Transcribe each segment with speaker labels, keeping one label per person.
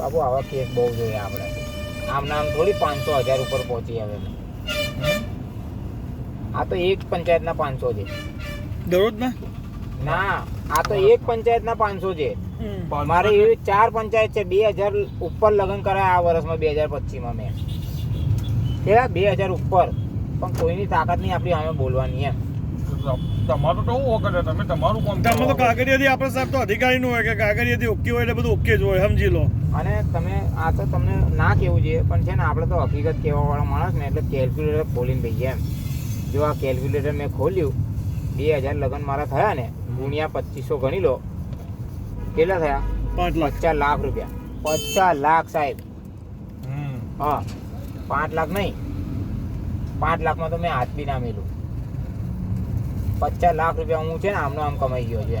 Speaker 1: બાબુ આવા કેસ બહુ જોઈએ આપણે. આમ નામ થોડી પાંચસો હજાર ઉપર પહોંચી આવે આ તો એક પંચાયતના પાંચસો છે.
Speaker 2: દરરોજના?
Speaker 1: ના આ તો એક પંચાયતના પાંચસો છે. મારે એવી ચાર પંચાયત છે બે હજાર ઉપર લગ્ન કરાયા આ વર્ષમાં બે હજાર પચીસમાં મેં. કેવા? બે હજાર ઉપર. પણ કોઈની તાકાત નહીં આપણી અમે બોલવાની એમ.
Speaker 3: તમારું તો હું છે? તમે તમારું કામ
Speaker 2: તમે તો. કાગળિયાથી આપણે સાહેબ તો અધિકારીનું હોય કે કાગળિયાથી ઓકે હોય એટલે બધું ઓકે જ હોય સમજી લો.
Speaker 1: અને તમે આ તો તમને ના કેવું જોઈએ પણ છે ને આપણે તો હકીકત કહેવા વાળા માણસ ને એટલે કેલ્ક્યુલેટર ખોલીને ભાઈ એમ. જો આ કેલ્ક્યુલેટર મેં ખોલ્યું બે હજાર લગ્ન મારા થયા ને ગુણ્યા પચીસો ગણી લો. કેટલા થયા?
Speaker 2: પાંચ લાખ.
Speaker 1: પચાસ લાખ રૂપિયા. પચાસ લાખ સાહેબ. હા. પાંચ લાખ નહીં. પાંચ લાખમાં તો મેં હાથ બી ના મેલું. પચાસ લાખ રૂપિયા હું છે ને આમનો આમ કમાઈ ગયો છે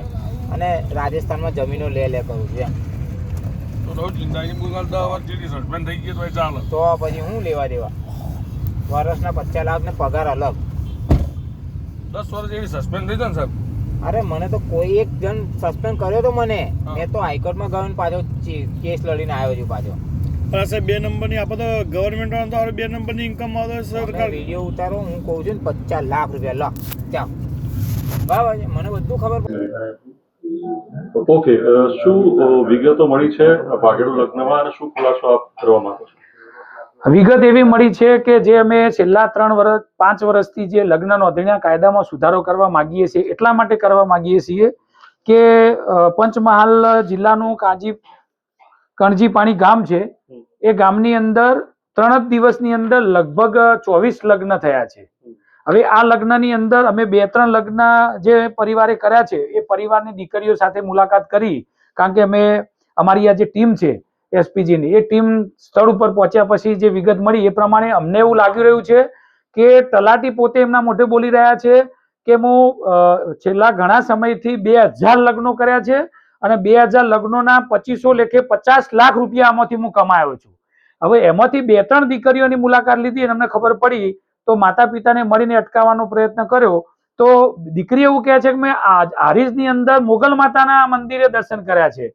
Speaker 1: અને રાજસ્થાનમાં જમીનો લે લે કરું છું એમ.
Speaker 3: તો
Speaker 1: પછી હું લેવા દેવા? વર્ષના પચાસ લાખ ને પગાર અલગ.
Speaker 3: દસ વર્ષ એવી સસ્પેન્ડ થઈ જાય ને સાહેબ.
Speaker 1: અરે મને તો કોઈ એક જણ સસ્પેન્ડ કર્યો તો મને. મેં તો હાઈકોર્ટમાં ગયો ને પાછો કેસ લડીને આવ્યો છું પાછો.
Speaker 2: પણ સાહેબ બે નંબરની આપણે તો ગવર્મેન્ટ વાળા તો બે નંબરની ઇન્કમ આવે સરકાર
Speaker 1: વીડિયો ઉતારો હું કહું છું ને પચાસ લાખ રૂપિયા લો. ચાલ મને બધું ખબર પડે.
Speaker 4: ઓકે શું વિગતો મળી છે વાઘેડુ લગ્નમાં અને શું ખુલાસો આપ કરવા માંગો છો?
Speaker 5: વિગત એવી મળી છે કે જે અમે છેલ્લા ત્રણ વર્ષ પાંચ વર્ષથી જે લગ્ન નોંધણીના કાયદામાં સુધારો કરવા માંગીએ છીએ એટલા માટે કરવા માંગીએ છીએ કે પંચમહાલ જિલ્લાનું કાંજી કણજીપાણી ગામ છે એ ગામની અંદર ત્રણ જ દિવસની અંદર લગભગ ચોવીસ લગ્ન થયા છે. હવે આ લગ્નની અંદર અમે બે ત્રણ લગ્ન જે પરિવારે કર્યા છે, એ પરિવારની દીકરીઓ સાથે મુલાકાત કરી, કારણ કે અમે, અમારી આ જે ટીમ છે, એસપીજીની, એ ટીમ સ્થળ ઉપર પહોંચ્યા પછી જે વિગત મળી એ પ્રમાણે અમને એવું લાગી રહ્યું છે કે તલાટી પોતે એમના મોઢે બોલી રહ્યા છે કે હું છેલ્લા ઘણા સમયથી બે હજાર લગ્નો કર્યા છે અને બે હજાર લગ્નોના પચીસો લેખે પચાસ લાખ રૂપિયા આમાંથી હું કમાયો છું. હવે એમાંથી બે ત્રણ દીકરીઓની મુલાકાત લીધી અને અમને ખબર પડી તો માતા પિતાને મળીને અટકાવવાનો પ્રયત્ન કર્યો, તો દીકરી એવું કહે છે કે મેં હારીજની અંદર મોગલ માતાના મંદિરે દર્શન કર્યા છે.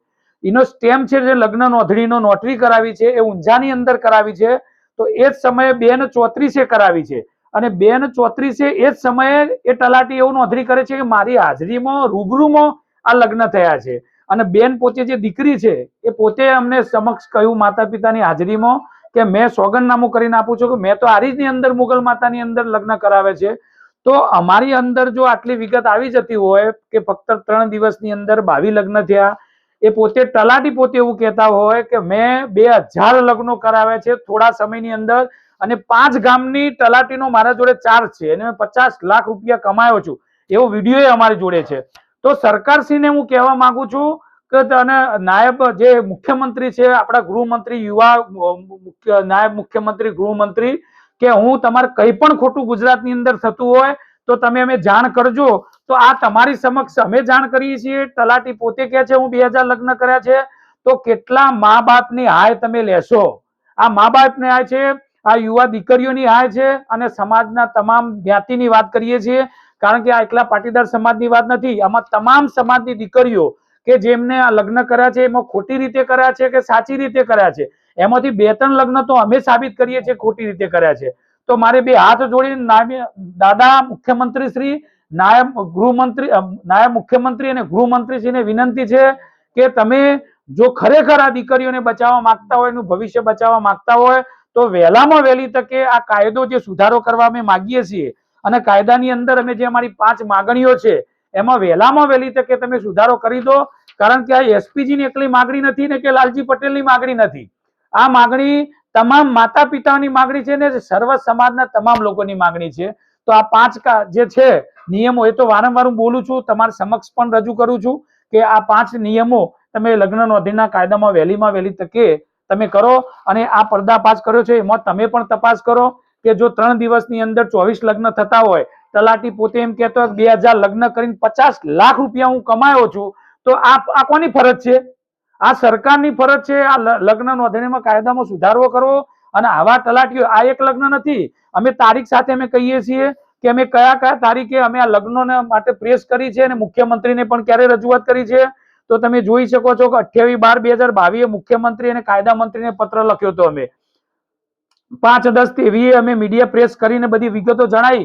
Speaker 5: એનો સ્ટેમ્પ છે જે લગ્ન નોંધણીનો નોટરી કરાવી છે, એ ઊંઝાની અંદર કરાવી છે, તો એ જ સમયે બેન ચોત્રીસે કરાવી છે. અને બેન ચોત્રીસે એ જ સમયે એ તલાટી એવું નોંધણી કરે છે કે મારી હાજરીમાં રૂબરૂમાં આ લગ્ન થયા છે. અને બેન પોતે જે દીકરી છે, એ પોતે અમને સમક્ષ કહ્યું માતા પિતાની હાજરીમાં કે મેં સોગંદનામું કરીને આપું છું કે મેં તો આરીજની અંદર મુગલ માતાની અંદર લગ્ન કરાવે છે. તો અમારી અંદર જો આટલી વિગત આવી જતી હોય કે ફક્ત ત્રણ દિવસની અંદર બાવી લગ્ન થયા, એ પોતે તલાટી પોતે એવું કહેતા હોય કે મેં બે હજાર લગ્નો કરાવ્યા છે થોડા સમયની અંદર અને પાંચ ગામની તલાટીનો મારા જોડે ચાર્જ છે અને મેં પચાસ લાખ રૂપિયા કમાયો છું. એવો વીડિયો અમારી જોડે છે. તો સરકારશ્રીને હું કહેવા માંગુ છું કે અને નાયબ જે મુખ્યમંત્રી છે, આપણા ગૃહમંત્રી, યુવા નાયબ મુખ્યમંત્રી, ગૃહમંત્રી, કે હું તમારે કંઈ પણ ખોટું ગુજરાતની અંદર થતું હોય, તો તમે અમે જાણ કરજો. તો આ તમારી સમક્ષ અમે જાણ કરીએ છીએ. તલાટી પોતે કહે છે, હું બે હજાર લગ્ન કર્યા છે. તો કેટલા મા બાપની હાય તમે લેશો? આ મા બાપની હાય છે, આ યુવા દીકરીઓની હાય છે, અને સમાજના તમામ જ્ઞાતિની વાત કરીએ છીએ. કારણ કે આ એકલા પાટીદાર સમાજની વાત નથી, આમાં તમામ સમાજની દીકરીઓ કે જેમને આ લગ્ન કર્યા છે, એમાં ખોટી રીતે કર્યા છે કે સાચી રીતે કર્યા છે? એમાંથી બે ત્રણ લગ્ન તો અમે સાબિત કરીએ છીએ ખોટી રીતે કર્યા છે. તો મારે બે હાથ જોડીને દાદા મુખ્યમંત્રી શ્રી, નાયબ ગૃહમંત્રી નાયબ મુખ્યમંત્રી અને ગૃહમંત્રીશ્રીને વિનંતી છે કે તમે જો ખરેખર આ દીકરીઓને બચાવવા માંગતા હોય, એનું ભવિષ્ય બચાવવા માંગતા હોય, તો વહેલામાં વહેલી તકે આ કાયદો જે સુધારો કરવા અમે માગીએ છીએ અને કાયદાની અંદર અમે જે અમારી પાંચ માગણીઓ છે એમાં વહેલામાં વહેલી તકે તમે સુધારો કરી દો, કારણ કે આ એસપીજીની એકલી માગણી નથી ને કે લાલજી પટેલની માગણી નથી. આ માગણી તમામ માતા પિતાની માગણી છે ને સર્વ સમાજના તમામ લોકોની માગણી છે. તો આ પાંચ જે છે નિયમો, એ તો વારંવાર હું બોલું છું, તમારા સમક્ષ પણ રજૂ કરું છું કે આ પાંચ નિયમો તમે લગ્ન નોંધણીના કાયદામાં વહેલીમાં વહેલી તકે તમે કરો અને આ પર્દાફાશ કર્યો છે. એમાં તમે પણ તપાસ કરો કે જો ત્રણ દિવસની અંદર ચોવીસ લગ્ન થતા હોય તલાટી પોતે એમ કહેતો હોય બે હજાર લગ્ન કરીને પચાસ લાખ રૂપિયા હું કમાયો છું, તો આ કોની ફરજ છે? આ સરકારની ફરજ છે, આ લગ્ન નોંધણીમાં કાયદામાં સુધારો કરવો અને આવા તલાટીઓ, આ એક લગ્ન નથી. અમે તારીખ સાથે અમે કહીએ છીએ કે અમે કયા કયા તારીખે અમે આ લગ્નોને માટે પ્રેસ કરી છે અને મુખ્યમંત્રીને પણ ક્યારે રજૂઆત કરી છે? તો તમે જોઈ શકો છો કે અઠ્યાવીસ બાર બે હજાર બાવીસ મુખ્યમંત્રી અને કાયદા મંત્રીને પત્ર લખ્યો હતો અમે. પાંચ દસ તેવીએ અમે મીડિયા પ્રેસ કરીને બધી વિગતો જણાવી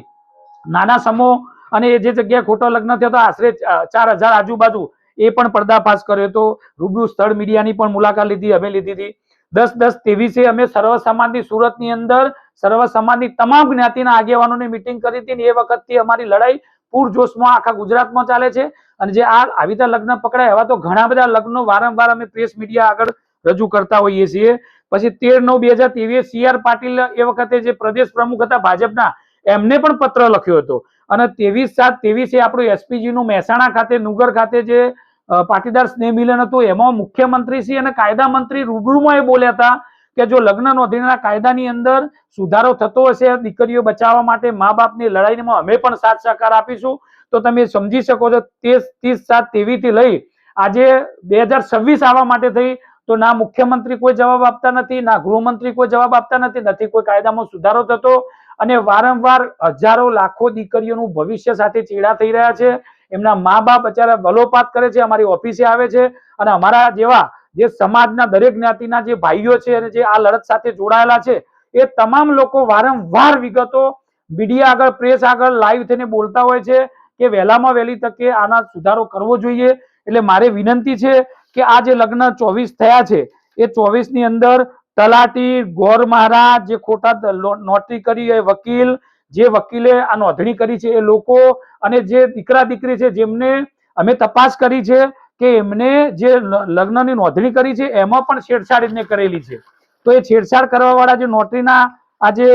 Speaker 5: નાના સમૂહ અને જે જગ્યાએ ખોટો લગ્ન થયો હતો, આશરે ચાર હજાર આજુબાજુ, એ પણ પર્દાફાશ કર્યો હતો. રૂબરૂ સ્થળ મીડિયાની પણ મુલાકાત લીધી, અમે લીધી હતી. દસ દસ ત્રેવીસે અમે સર્વ સમાજની સુરતની અંદર, સર્વ સમાજની તમામ જ્ઞાતિના આગેવાનોની મિટિંગ કરી હતી ને એ વખતથી અમારી લડાઈ પૂરજોશમાં આખા ગુજરાતમાં ચાલે છે. અને જે આ આવી રીતે લગ્ન પકડાય એવા તો ઘણા બધા લગ્નો વારંવાર અમે પ્રેસ મીડિયા આગળ રજૂ કરતા હોઈએ છીએ. પછી તેર નવ બે હજાર ત્રેવીસ સી આર પાટીલ એ વખતે જે પ્રદેશ પ્રમુખ હતા ભાજપના એમને પણ પત્ર લખ્યો હતો. અને ત્રેવીસ સાત ત્રેવીસે આપણું એસપીજી નું મહેસાણા ખાતે, નુગર ખાતે જે પાટીદાર સ્નેહ મિલન હતું, એમાં મુખ્યમંત્રી શ્રી અને કાયદા મંત્રી રૂબરૂમાં એ બોલ્યા હતા કે જો લગ્ન નોંધણીના કાયદાની અંદર સુધારો થતો હશે, દીકરીઓ બચાવવા માટે મા બાપની લડાઈમાં અમે પણ સાથ સહકાર આપીશું, તો તમે સમજી શકો છો, ત્રીસ ત્રીસ સાતથી લઈ આજે બે હજાર છવ્વીસ આવવા માટે થઈ, તો ના મુખ્યમંત્રી કોઈ જવાબ આપતા નથી, ના ગૃહમંત્રી કોઈ જવાબ આપતા નથી નથી કોઈ કાયદામાં સુધારો થતો અને વારંવાર હજારો, લાખો દીકરીઓનું ભવિષ્ય સાથે ચેડા થઈ રહ્યા છે. એમના મા બાપ અત્યારે બલોપાત કરે છે, અમારી ઓફિસે આવે છે અને અમારા જેવા જે સમાજના દરેક જ્ઞાતિના જે ભાઈઓ છે અને જે આ લડત સાથે જોડાયેલા છે, એ તમામ લોકો વારંવાર વિગતો મીડિયા આગળ, પ્રેસ આગળ લાઈવ થઈને બોલતા હોય છે કે વહેલામાં વહેલી તકે આના સુધારો કરવો જોઈએ. એટલે મારે વિનંતી છે કે આ જે લગ્ન ચોવીસ થયા છે, એ ચોવીસની અંદર તલાટી ગોર મહારાજ, જે ખોટા નોટરી કરી એ વકીલ, જે વકીલે આ નોંધણી કરી છે એ લોકો અને જે દીકરા દીકરી છે જેમને અમે તપાસ કરી છે કે એમને જે લગ્નની નોંધણી કરી છે એમાં પણ છેડછાડ એમને કરેલી છે. તો એ છેડછાડ કરવા વાળા જે નોટરીના આ જે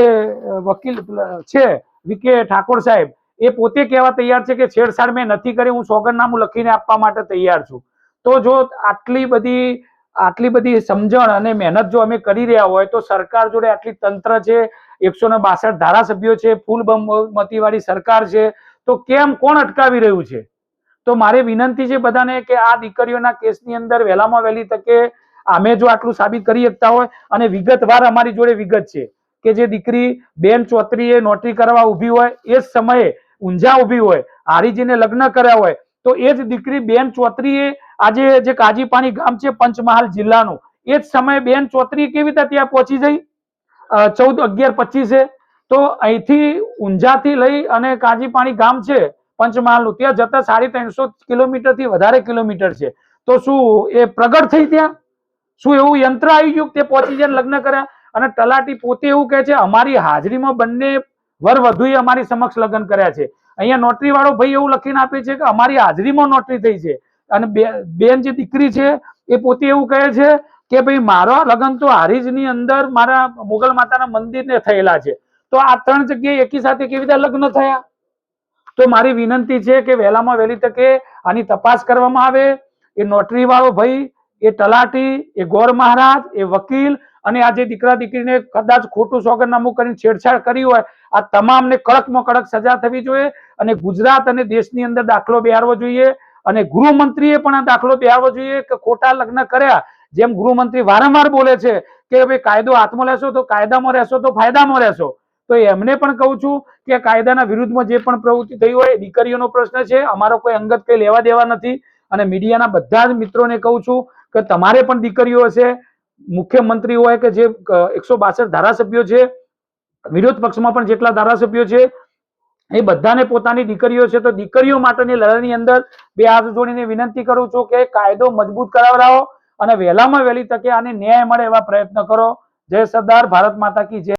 Speaker 5: વકીલ છે વિકે ઠાકોર સાહેબ, એ પોતે કહેવા તૈયાર છે કે છેડછાડ મેં નથી કરી, હું સોગંદનામું લખીને આપવા માટે તૈયાર છું. તો જો આટલી બધી આટલી બધી સમજણ અને મહેનત જો અમે કરી રહ્યા હોય તો સરકાર જોડે આટલી તંત્ર છે, એકસો ને બાસઠ ધારાસભ્યો છે, ફૂલ બહુમતીવાળી સરકાર છે, તો કેમ કોણ અટકાવી રહ્યું છે? તો મારે વિનંતી છે બધાને કે આ દીકરીઓના કેસની અંદર વહેલામાં વહેલી તકે અમે જો આટલું સાબિત કરી શકતા હોય અને વિગતવાર અમારી જોડે વિગત છે કે જે દીકરી બેન ચોત્રીએ નોટરી કરવા ઊભી હોય, એ જ સમયે ઊંઝા ઊભી હોય, હારીજીને લગ્ન કર્યા હોય, તો એ જ દીકરી બેન ચોત્રીએ આજે જે કાજીપાણી ગામ છે પંચમહાલ જિલ્લાનું, એ જ સમયે બેન ચોત્રી કેવી રીતે ત્યાં પહોંચી જઈ? ચૌદ અગિયાર પચીસે તો અહીંથી ઊંઝાથી લઈ અને કાજીપાણી ગામ છે પંચમહાલનું, ત્યાં જતા સાડી ત્રણસો કિલોમીટરથી વધારે કિલોમીટર છે. તો શું એ પ્રગટ થઈ ત્યાં? શું એવું યંત્ર આવી ગયું તે પહોંચી જાય લગ્ન કર્યા? અને તલાટી પોતે એવું કહે છે, અમારી હાજરીમાં બંને વર વધુએ અમારી સમક્ષ લગ્ન કર્યા છે. અહીંયા નોટરી વાળો ભાઈ એવું લખીને આપે છે કે, અમારી હાજરીમાં નોટરી થઈ છે. અને બેન જે દીકરી છે, એ પોતે એવું કહે છે કે ભાઈ મારા લગ્ન તો હારીજની અંદર મારા મુગલ માતાના મંદિરને થયેલા છે. તો આ ત્રણ જગ્યાએ એકી સાથે કેવી રીતે લગ્ન થયા? તો મારી વિનંતી છે કે વહેલામાં વહેલી તકે આની તપાસ કરવામાં આવે. એ નોટરી વાળો ભાઈ, એ તલાટી, એ ગોર મહારાજ, એ વકીલ અને આ જે દીકરા દીકરીને કદાચ ખોટું સોગંદનામું કરીને છેડછાડ કરી હોય, આ તમામને કડકમાં કડક સજા થવી જોઈએ અને ગુજરાત અને દેશની અંદર દાખલો બેહારવો જોઈએ. અને ગૃહમંત્રીએ પણ આ દાખલો બેહારવો જોઈએ કે ખોટા લગ્ન કર્યા. જેમ ગૃહમંત્રી વારંવાર બોલે છે કે ભાઈ કાયદો હાથમાં લેશો તો કાયદામાં રહેશો તો ફાયદામાં રહેશો. તો એમને પણ કહું છું કે કાયદાના વિરુદ્ધમાં જે પણ પ્રવૃત્તિ થઈ હોય દીકરીઓનો પ્રશ્ન છે. અમારો કોઈ અંગત કઈ લેવા દેવા નથી. અને મીડિયાના બધા જ મિત્રોને કહું છું કે તમારે પણ દીકરીઓ હશે મુખ્યમંત્રી હોય કે જે એકસો બાસઠ ધારાસભ્યો છે, વિરોધ પક્ષમાં પણ જેટલા ધારાસભ્યો છે એ બધાને પોતાની દીકરીઓ છે તો દીકરીઓ માટેની લડાઈની અંદર બે હાથ જોડીને વિનંતી કરું છું કે કાયદો મજબૂત કરાવડાવો અને વહેલામાં વહેલી તકે આને ન્યાય મળે એવા પ્રયત્ન કરો. જય સરદાર, ભારત માતા કી જય.